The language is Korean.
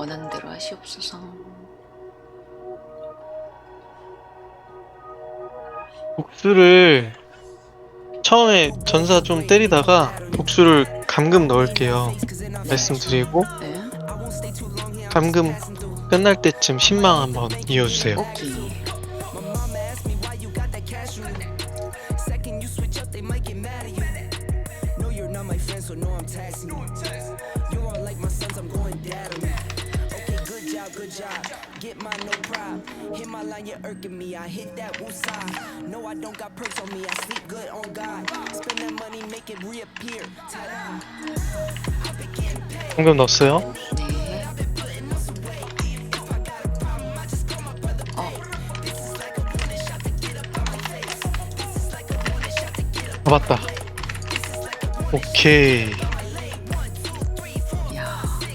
원하는 대로 하시옵소서. 복수를 처음에 전사 좀 때리다가 복수를 감금 넣을게요. 말씀드리고 네. 감금 끝날 때쯤 신망 한번 이어주세요. 오케이. Get mine, no problem. Hit my line, you're irking me. I hit that woosah. No, I don't got perks on me. I sleep good on God. Spend that money, make it reappear. Ta-da. 감금 넣었어요. 네. 어, 잡았다. 오케이.